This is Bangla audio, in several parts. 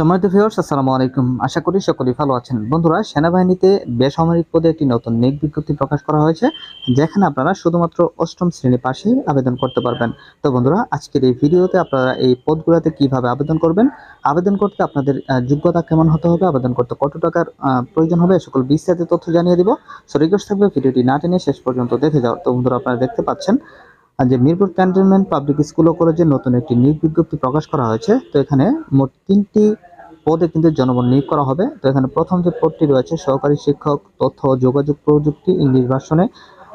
সম্মানিত ভিউয়ার্স আসসালামু আলাইকুম। আশা করি সকলেই ভালো আছেন। বন্ধুরা, সেনাবাহিনীতে বেসামরিক পদে একটি নতুন নিয়োগ বিজ্ঞপ্তি প্রকাশ করা হয়েছে, যেখানে আপনারা শুধুমাত্র অষ্টম শ্রেণি পাশেই আবেদন করতে পারবেন। তো বন্ধুরা, আজকের এই ভিডিওতে আপনারা এই পদগুলোতে কীভাবে আবেদন করবেন, আবেদন করতে আপনাদের যোগ্যতা কেমন হতে হবে, আবেদন করতে কত টাকার প্রয়োজন হবে সকল বিস্তারিত তথ্য জানিয়ে দিব। সো রিকোয়েস্ট থাকবে ভিডিওটি না টেনে শেষ পর্যন্ত দেখে যাও। তো বন্ধুরা, আপনারা দেখতে পাচ্ছেন যে মিরপুর ক্যান্টনমেন্ট পাবলিক স্কুল ও কলেজে নতুন একটি নিয়োগ বিজ্ঞপ্তি প্রকাশ করা হয়েছে। তো এখানে মোট তিনটি পদে কিন্তু জনবল নিয়োগ করা হবে। তো এখানে প্রথম যে পদটি রয়েছে সহকারী শিক্ষক তথ্য যোগাযোগ প্রযুক্তি ইংলিশ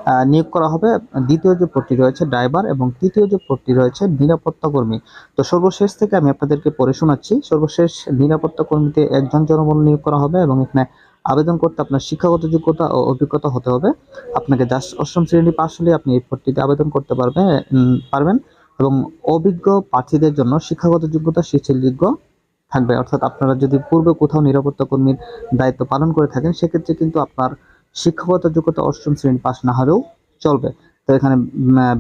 আহ, নিয়োগ করা হবে। দ্বিতীয় যে পদটি রয়েছে ড্রাইভার এবং তৃতীয় যে পদটি রয়েছে নিরাপত্তা কর্মী। তো সর্বশেষ থেকে আমি আপনাদেরকে পড়ে শোনাচ্ছি সর্বশেষ নিরাপত্তা কর্মীতে একজন জনবল নিয়োগ করা হবে এবং এখানে আবেদন করতে আপনার শিক্ষাগত যোগ্যতা ও অভিজ্ঞতা হতে হবে। আপনাকে জাস্ট অষ্টম শ্রেণি পাশ হলে আপনি এই পদটিতে আবেদন করতে পারবেন পারবেন এবং অভিজ্ঞ প্রার্থীদের জন্য শিক্ষাগত যোগ্যতা শিথিলযোগ্য থাকবে। অর্থাৎ আপনারা যদি পূর্বে কোথাও নিরাপত্তা কর্মীর দায়িত্ব পালন করে থাকেন, সেক্ষেত্রে কিন্তু আপনার শিক্ষাগত যোগ্যতা অষ্টম শ্রেণি পাশ না হলেও চলবে। তো এখানে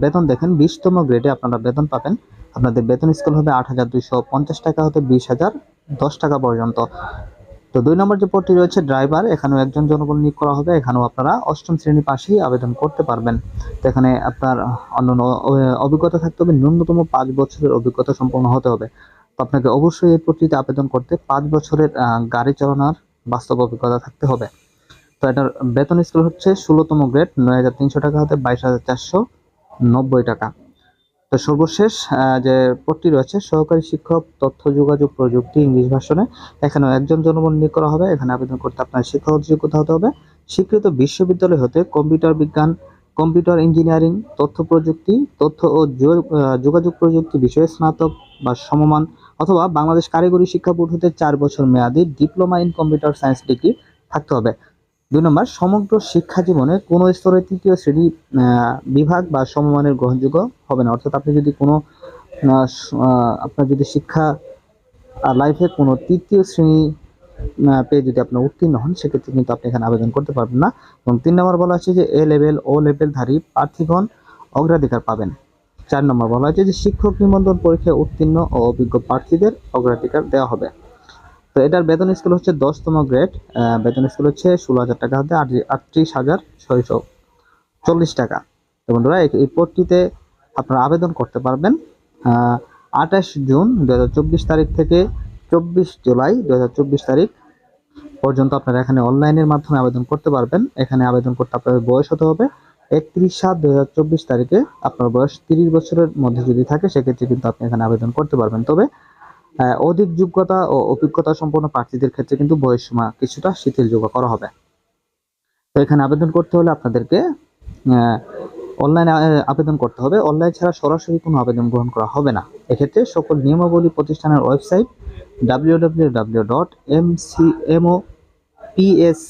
বেতন দেখেন, বিশতম গ্রেডে আপনারা বেতন পাবেন। আপনাদের বেতন স্কেল হবে আট হাজার দুইশো পঞ্চাশ টাকা হতে বিশ হাজার দশ টাকা পর্যন্ত। তো দুই নম্বর যে পদটি রয়েছে ড্রাইভার এখানেও একজন জনবল নিয়োগ করা হবে। এখানেও আপনারা অষ্টম শ্রেণি পাশেই আবেদন করতে পারবেন। তো এখানে আপনার অন্যান্য, অভিজ্ঞতা থাকতে হবে, ন্যূনতম পাঁচ বছরের অভিজ্ঞতা সম্পন্ন হতে হবে। আপনাকে অবশ্যই এই পদটিতে আবেদন করতে পাঁচ বছরের গাড়ি চালানোর বাস্তব অভিজ্ঞতা থাকতে হবে। তো এটার বেতন স্কেল হচ্ছে ষোলোতম গ্রেড, নয় হাজার তিনশো টাকা হতে বাইশ হাজার চারশো নব্বই টাকা। তো সর্বশেষ যে পদটি রয়েছে, সহকারী শিক্ষক, তথ্য, যোগাযোগ, প্রযুক্তি, ইংলিশ ভাষণে, এখানেও একজন জনবল নিয়োগ করা হবে। এখানে আবেদন করতে আপনার শিক্ষাগত যোগ্যতা হতে হবে। স্বীকৃত বিশ্ববিদ্যালয় হতে কম্পিউটার বিজ্ঞান, কম্পিউটার ইঞ্জিনিয়ারিং, তথ্য প্রযুক্তি, তথ্য ও যোগাযোগ প্রযুক্তি বিষয়ে স্নাতক বা সমমান অথবা বাংলাদেশ কারিগরি শিক্ষা বোর্ড হতে চার বছর মেয়াদি diploma in computer science degree থাকতে হবে। দুই নম্বর, সমগ্র শিক্ষা জীবনে কোনো স্তরে তৃতীয় শ্রেণি বিভাগ বা সমমানের গ্রহণযোগ্য হবে না। অর্থাৎ আপনি যদি কোনো আপনার যদি শিক্ষা লাইফে কোনো তৃতীয় শ্রেণি পেয়ে যদি আপনি উত্তীর্ণ হন, সেক্ষেত্রে কিন্তু আপনি এখানে আবেদন করতে পারবেন না। এবং তিন নম্বর বলা আছে যে এ লেভেল ও লেভেলধারী প্রার্থীগণ অগ্রাধিকার পাবেন। চার নম্বর বলা হয়েছে যে শিক্ষক নিবন্ধন পরীক্ষায় উত্তীর্ণ ও অভিজ্ঞ প্রার্থীদের অগ্রাধিকার দেওয়া হবে। তো এটার বেতন স্কেল হচ্ছে দশতম গ্রেড বেতন স্কেল হচ্ছে ষোলো হাজার টাকা হতে আট- আটত্রিশ হাজার ছয়শো চল্লিশ টাকা। তো বন্ধুরা, এই- পদটিতে আপনারা আবেদন করতে পারবেন আঠাশ জুন দু হাজার চব্বিশ তারিখ থেকে চব্বিশ জুলাই দু হাজার চব্বিশ তারিখ পর্যন্ত আপনারা এখানে অনলাইনের মাধ্যমে আবেদন করতে পারবেন। এখানে আবেদন করতে আপনাদের বয়স হতে হবে একত্রিশ সাত দু হাজার চব্বিশ তারিখে আপনার বয়স তিরিশ বছরের মধ্যে যদি থাকে, সেক্ষেত্রে কিন্তু আপনি এখানে আবেদন করতে পারবেন। তবে অধিক যোগ্যতা ও অভিজ্ঞতা সম্পন্ন প্রার্থীদের ক্ষেত্রে কিন্তু বয়সসীমা কিছুটা শিথিলযোগ্য করা হবে। তো এখানে আবেদন করতে হলে আপনাদেরকে অনলাইনে আবেদন করতে হবে। অনলাইন ছাড়া সরাসরি কোনো আবেদন গ্রহণ করা হবে না। এক্ষেত্রে সকল নিয়মাবলী প্রতিষ্ঠানের website W W W dot M C MO PS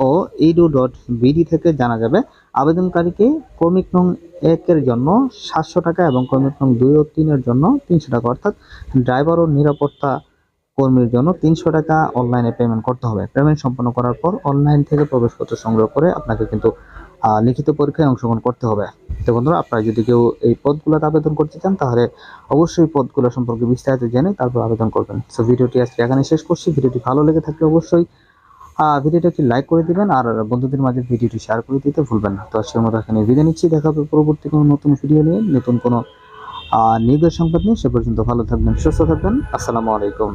ও ইডু ডট বিডি থেকে জানা যাবে। আবেদনকারীকে ক্রমিক নং একের জন্য সাতশো টাকা এবং ক্রমিক নং দুই ও তিনের জন্য তিনশো টাকা, অর্থাৎ ড্রাইভার ও নিরাপত্তা কর্মীর জন্য তিনশো টাকা অনলাইনে পেমেন্ট করতে হবে। পেমেন্ট সম্পন্ন করার পর অনলাইন থেকে প্রবেশপত্র সংগ্রহ করে আপনাকে কিন্তু লিখিত পরীক্ষায় অংশগ্রহণ করতে হবে। তো বন্ধুরা, আপনারা যদি কেউ এই পদগুলোতে আবেদন করতে চান, তাহলে অবশ্যই পদগুলো সম্পর্কে বিস্তারিত জেনে তারপর আবেদন করবেন। সো ভিডিওটি আজকে এখানে শেষ করছি। ভিডিওটি ভালো লেগে থাকলে অবশ্যই ভিডিওটি একটি লাইক করে দিবেন আর বন্ধুদের মাঝে ভিডিওটি শেয়ার করে দিতে ভুলবেন না। তো আজকের মতো এখানে বিদায় নিচ্ছি। দেখা হবে পরবর্তী কোনো নতুন ভিডিও নিয়ে, নতুন কোনো নিজের সংবাদ নিয়ে। সে পর্যন্ত ভালো থাকবেন, সুস্থ থাকবেন। আসসালামু আলাইকুম।